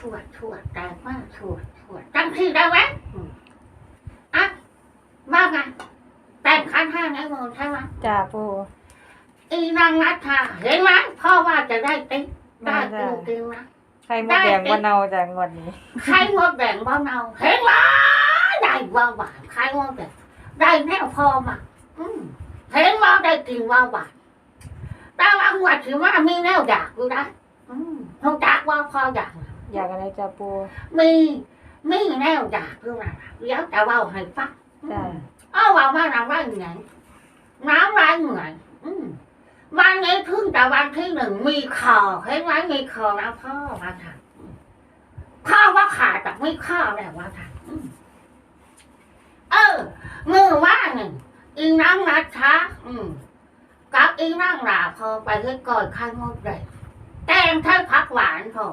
กมากถวดถวดแตกมากถวดถวดจังที่ได้ไหมอืมอะว่าไงแต่งขันห้าไงโมใช่ไหมจ้าปูอีนางนัทธาเห็นไหมพ่อว่าจะได้ติ๊กได้ติ๊กติ๊กนะใครมาแดงวันเนาจากงวดนี้ใครมดแดงบ้านเอาเห็นไหมได้ว่าหวานใครมดแดงได้แน่พอมาอืมเห็นว่าได้กินว่าหวานแต่ว่าหัวถือว่ามีแนวอยากอยู่นะอืมคงจักว่าพออยาก อยากอะไรจ้าปูมีมีแนวอยากอยู่นะเดี๋ยวจะเว่าให้ฟังจ้าเอาว่ามาน้ำไรเหมือนน้ำไรเหมือนอืมวันนี้เพิ่งแต่วันที่หนึ่งมีคอเห็นไหมมีคอแล้วพ่อมาทำพ่อว่าขาดจากไม่ข้อแล้วว่าทำอืมเออมือว่าหนึ่งอีนั่งนัดช้าอืมกับอีนั่งหลาพอไปให้ก่อยข้างงดเลยแตงเท่าพักหวานพอ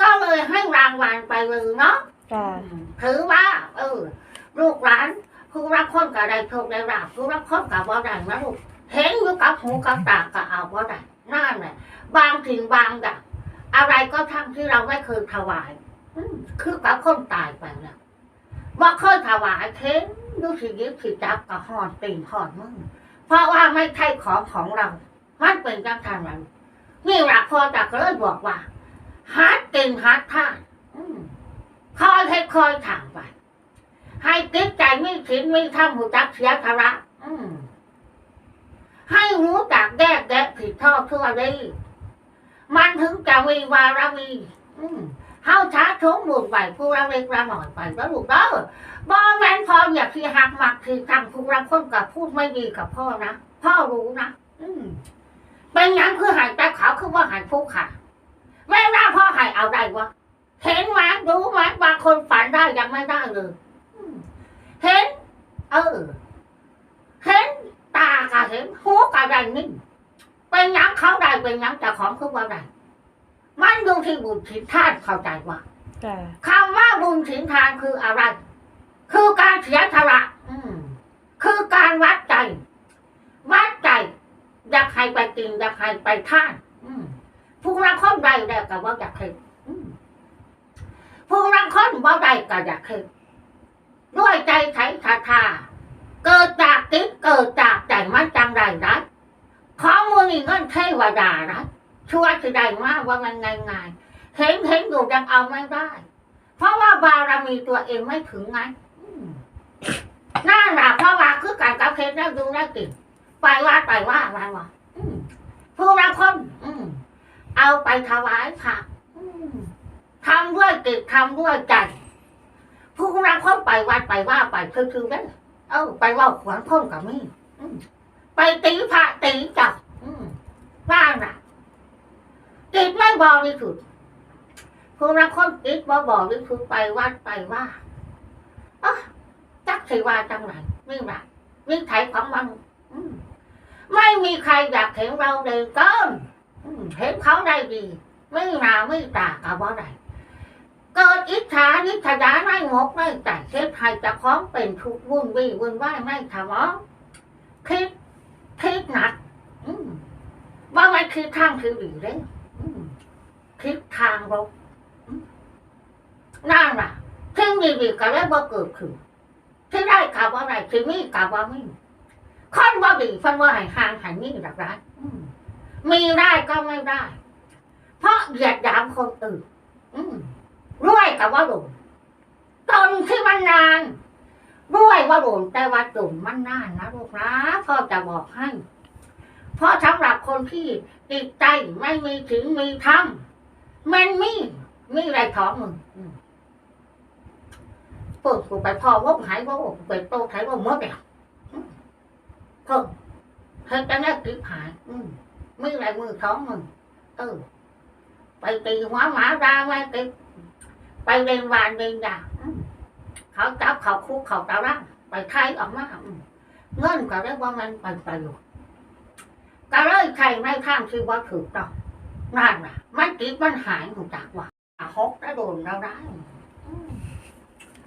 ก็เลยให้รางวัลไปเลยเนาะจ้าถือว่า เออ ลูกหลานผู้รักคนกับได้โชคได้ราบผู้รักคนกับว่าได้นะลูกเห็นอยู่กับหูกับตากับเอาว่าได้นั่นแหละบางถิ่งบางอย่างอะไรก็ทั้งที่เราไม่เคยถวายอืมคือกับคนตายไปแล้วว่าเคยถวายเค้นดูสิยิบสิจับกับหอนติ่งหอนมึงเพราะว่าไม่ใช่ของของเรา มันเป็นจังทางเรานี่แหละพอจากก็เลยบอกว่า ฮัดติ่งฮัดท่าอืมคอยให้คอยถามไปให้ติดใจไม่ถินไม่ทำหูจักเสียภาระอืมให้รู้จักแยกแยะผิดชอบทั่วดีมันถึงจะมีวาระมีอืมเฮาช้าชงบุญไปผู้ละเล็กละหน่อยไปแล้วลูกเด้อบ่แม่นพออยากที่หักมักที่ทำผู้ละคนกับพูดไม่ดีกับพ่อนะพ่อรู้นะอืมเป็นหยังคือหายใจขาวคือว่าหายผู้ค่ะ แม่ว่าพ่อหายเอาได้วะเห็นไหมรู้ไหมบางคนฝันได้ยังไม่ได้เลยอืมเห็น เออ เห็นตาก็เห็นหูก็ได้นิ่งเป็นหยังเขาได้เป็นหยังแต่ของคือว่าได้มันดูที่บุญถินทานเข้าใจว่าจ้าคำว่าบุญถินทานคืออะไร คือการเสียสละอืมคือการวัดใจ วัดใจ อยากให้ไปกินอยากให้ไปท่านอืม ผู้รักคนใดแล้วก็ว่าอยากให้อืมผู้รักคนบ่ใดก็อยากให้ด้วยใจใช้ศรัทธาเกิดจากจิตเกิดจากใจมันจังไรนะขอมือนี่เงินเทวดานะช่วสิได้มากว่ามันง่ายง่ายๆเห็นเห็นอยู่ยังเอาไม่ได้ เพราะว่าบารมีตัวเองไม่ถึงไงอืมนั่นแหละเพราะว่าคือการกับเคสได้ดูได้กินไปว่าไปว่าอะไรวะอืมผู้รักคน อืม เอาไปถวายค่ะทำด้วยจิตทำด้วยใจผู้รักคนไปวัดไปว่าไปคือคือได้เอ้าไปว่าขวานพ้นกับมี่อืมไปตีพระตีจับว่าน่ะจิตไม่บริสุทธิ์ผู้รักคนคิดว่าบอกหรือคือไปวัดไปว่าอะจักสิว่าจังไรนี่แหละนี่ไถของมันไม่มีใครอยากเห็นเราเลยกิน เห็นเขาได้ดี ไม่นาไม่ตากับว่าไรเกิดอิจฉานิษยาไม่งกไม่แต่เช็ดให้จะพร้อมเป็นทุกวุ่นวี่วุ่นวายไม่ทำอ๋อคิดคิดหนักว่าไม่คิดทางคือดีเลยคิดทางลบนั่นล่ะที่มีดีก็ได้บ่เกิดขึ้นที่ได้กับว่าไรที่มีกับว่าไม่คนบ่ดีฟันว่าใหายห่างใหายนี่หลักร้านอืม มีได้ก็ไม่ได้ เพราะเหยียดหยามคนอื่นรวยกับว่าหลงตนที่มันนานรวยว่าหลงแต่ว่าหลงมันนานนะลูกนะพ่อจะบอกให้ เพราะสำหรับคนที่ติดใจไม่มีถึงมีธรรมมันมีมีอะไรท้องมึงเปิดกูไปพอวบหายว่าไปโตไทยว่าหมดแล้วอืมเพิ่มเพิ่มจะแน่ติดหาย อืม มีอะไรมือท้องมึงเออ ไปตีหัวหมาราไว้ติดไปเรียนวานเรียนยาเขาจับเขาคุกเขาตาร่างไปไทยออกมาเงินก็ได้ว่ามันไปประโยชน์ก็เลยใครไม่ข้างที่ว่าถูกต้องนั่นน่ะมันติดมันหายหูจากว่าหก đã đồn đâu đấy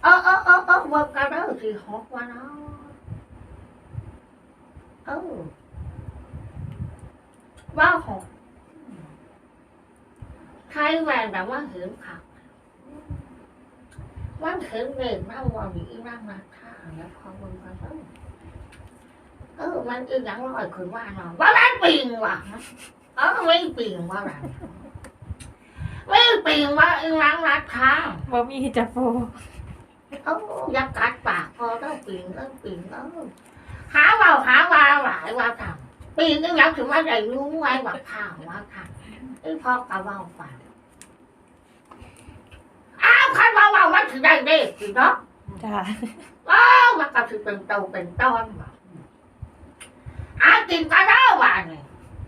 ơ ơ ơ ơ vợ cả đó thì hốt qua nó ơ ba hột ใช้แหวนแต่ว่าเห็นผักว่าเห็นเด็กนั่งวันนี้นั่งมาท่าแล้วพอมึงมาเออเออมันอีหยังลอยขึ้นว่าเนาะว่ามันปิงว่ะเออไม่ปิงว่าอะไรไม่ปิงว่าอีหยังรักทางบ่มีจ้ะปูเอออยากกัดปากพอต้องปิงเออปิงเออหาว่าหาว่าหลายว่าทำ ปิงอีหยังถึงว่าได้รู้ไว้ว่าข้าวว่าทำไอ้พ่อกะว่าไปอ้าวคันว่าว่ามันถึงได้เด็กสิเนาะจ้ะอ้าวมันก็ถือเป็นโตเป็นตอนว่ะอ้าวกินกระเด้อว่ะนี่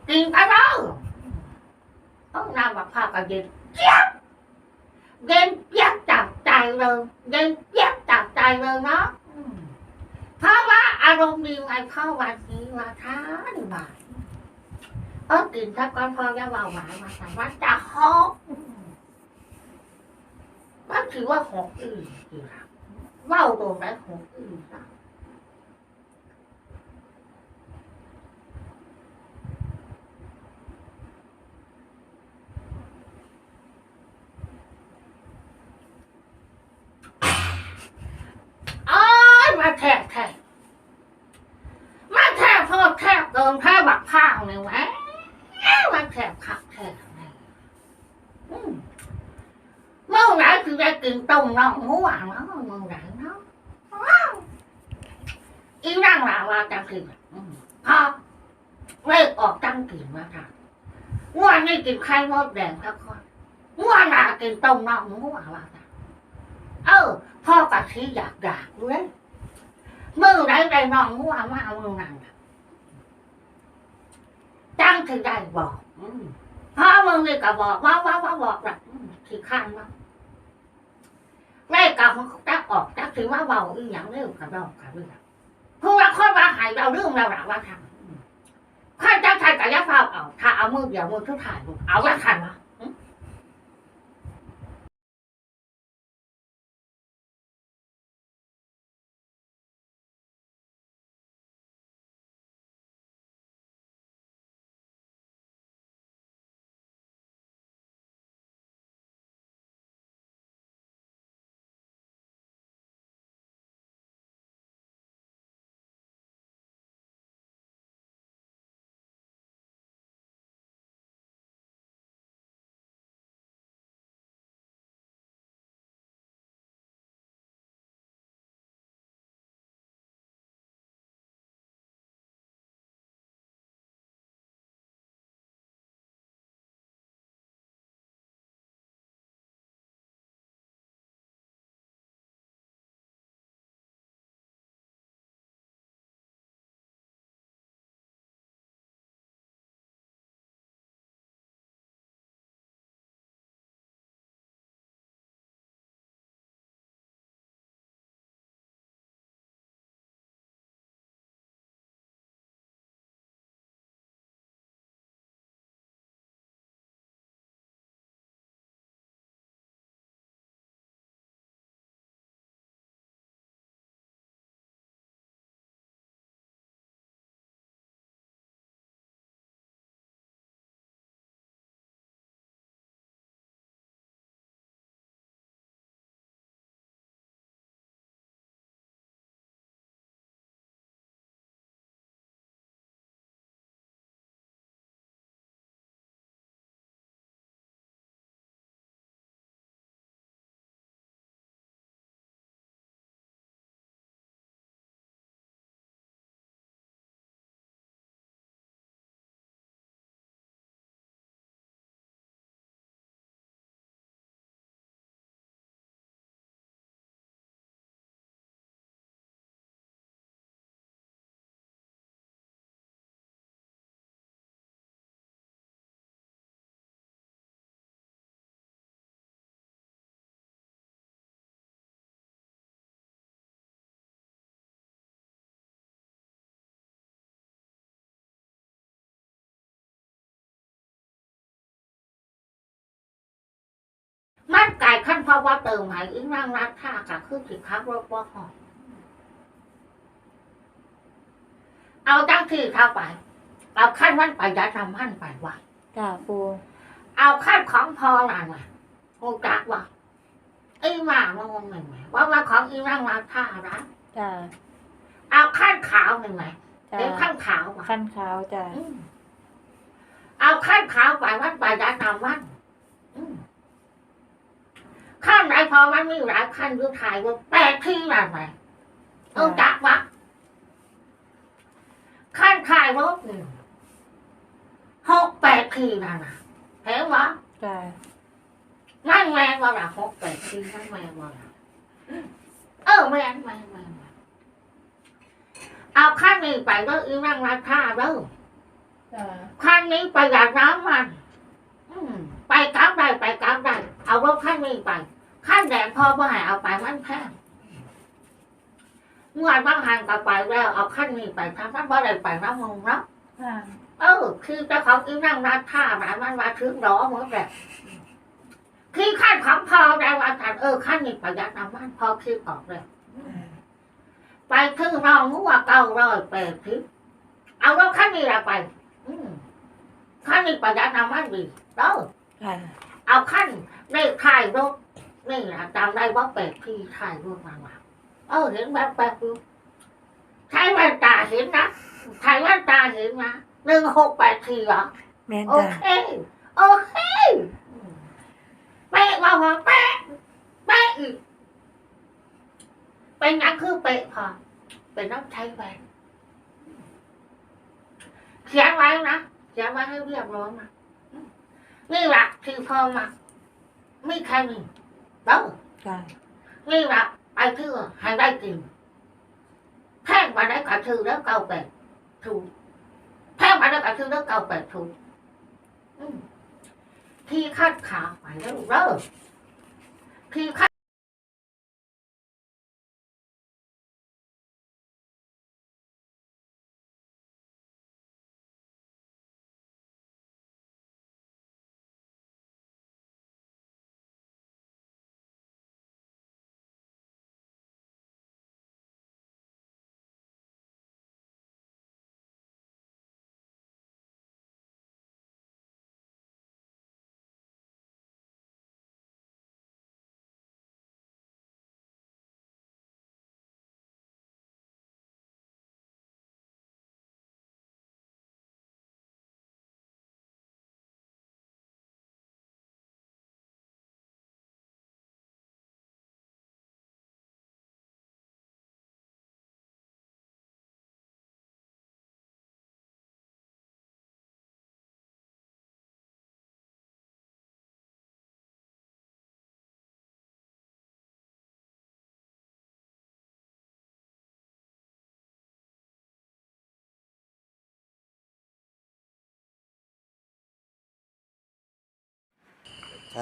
กินกระเด้อต้องนำมะพร้าวก็เย็นเจี๊ยบเย็นเจี๊ยบจับใจเลยเย็นเจี๊ยบจับใจเลยเนาะ เพราะว่าอารมณ์ดีไงเข้าวันนี้ว่าท่านบ่ายเออกินถ้าก้อนพอจะเบาหวานมาแต่ว่าจะหกมันถือว่าหกอื่นอยู่ครับเว้าโดนได้หกอื่นจ้ะอ้ายมา แทบแทบมาแทบโทษแทบเกินแทบบักข้าวเลยแหวะมาแทบขับแทบเมื่อไหร่คือได้กินต้มน้องหัวเนาะเมื่อไหร่เนาะอีนั่งหลาว่าจังสิอืมพอเลขออกจังกินมาค่ะง่วงนี่กินไข่มดแดงพักค่อนง่วงหลากินต้มน้องง่วว่าค่ะเออพ่อกับที่อยากอยากเลย มือไหนได้น้องง่วงมาเอามือนั่งน่ะจังถึงได้บอกพ่อมึงนี่ก็บอกว่าว่าว่าบอกแบบที่ข้างว่าเลขกับมันจักออกจักถือว่าเบาอีหยังเร็วกระดอกกระเรื่องผู้ว่าคนว่าหายเราเรื่องเราหลักว่าทำข้าจะถ่ายกับยาเฝ้าเอาถ้าเอามือเดียวมือทุกถ่ายเอาละทันวะ ว่าเติมใหายอีนั่งรัดท่ากับคือสิครับรถว่าหอเอาตั้งที่เข้าไป เอาขั้นมันไปยัดทำมันไปว่าจ้ะปูเอาขั้นของพอหน่อยมาโอ้จักว่าไอ้หมามันงงหนึ่งไหมว่ามาของอีนั่งมาท่าร้านจ้าเอาขั้นขาวหนึ่งไหมจ้าเดี๋ยวขั้นขาวว่ะขั้นขาวจ้าอืมเอาขั้นขาวไปวัดไปยัดนำวัดอืมขั้นไหน พอมันมีหลายขั้นอยุทายว่าแปดที่อะไรไหมเออจักว่าขั้นขายรถนี่หกแปดทีนั่นน่ะเห็นไหมจ้านั่นแมงว่าละหกแปดทีนั่นแมงว่าละเออแมงแมงแมงแมงเอาขั้นนี้ไปก็อีนั่งราคาเด้อจ้าขั้นนี้ประหยัดน้ำมันอืมไปกลับได้ไปกลับได้เอารถขั้นนี้ไป ขั้นแดงพอบ่ให้เอาไปมันแพงเมื่อบางหันก็ไปแล้วเอาขั้นนี้ไปทำมันบ่ได้ไปน้ำมึงเนาะจ้าเออ คือเจ้าของอีนั่งรัดท่าหมายมันว่าถึงล้อหมดแบบคือขั้นของพอได้ว่าทันเออขั้นนี้ประหยัดน้ำมันพอคิดออกเลยไปถึงรองงัวเก้าร้อยแปดสิบเอารถขั้นนี้ละไปอืมขั้นนี้ประหยัดน้ำมันดีเออค่ะเอาขั้นเลขถ่ายรถ นี่นะจำได้ว่าแปดที่ถ่ายรถมาว่าเออเห็นแบบแบบๆดูใช้แว่นตาเห็นนะใช้แว่นตาเห็นนะหนึ่งหกแปดทีเหรอแม่นโอจ้าเคโอเคเป๊ะว่าพอเป๊ะเป๊ะอีกเป็นนักคือเป๊ะพอเป็นนักใช้แว่นเขียนไว้นะเขียนไว้ให้เรียบร้อยนะนี่แหละที่พ่อมาไม่แค่นี้ เด้อจ้านี่แหละไปเชื่อให้ได้กินแพงมาได้กระชือแล้วเก่าแปดถูกแพงมาได้กระชือแล้วเก่าแปดถูกอืมที่คาดขาไปแล้วเด้อที่คาด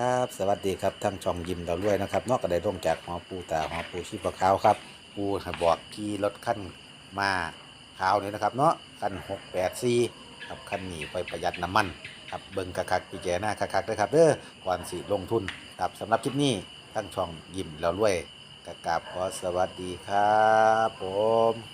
ครับ สวัสดีครับทั้งช่องยิมเราด้วยนะครับ นอกก็ได้ร่วงจากหอปูตาหอปูชีพขาวครับ ปูบอกขี่รถขั้นมาขาวนี่นะครับ เนาะขั้นหกแปดสี่ครับขั้นหนีไปประหยัดน้ำมันครับเบิ่งคักๆปีแจหน้าคักๆด้วยครับเด้อก่อนสิลงทุนครับสำหรับคลิปนี้ทั้งช่องยิมเราด้วยกกราบขอสวัสดีครับ ผม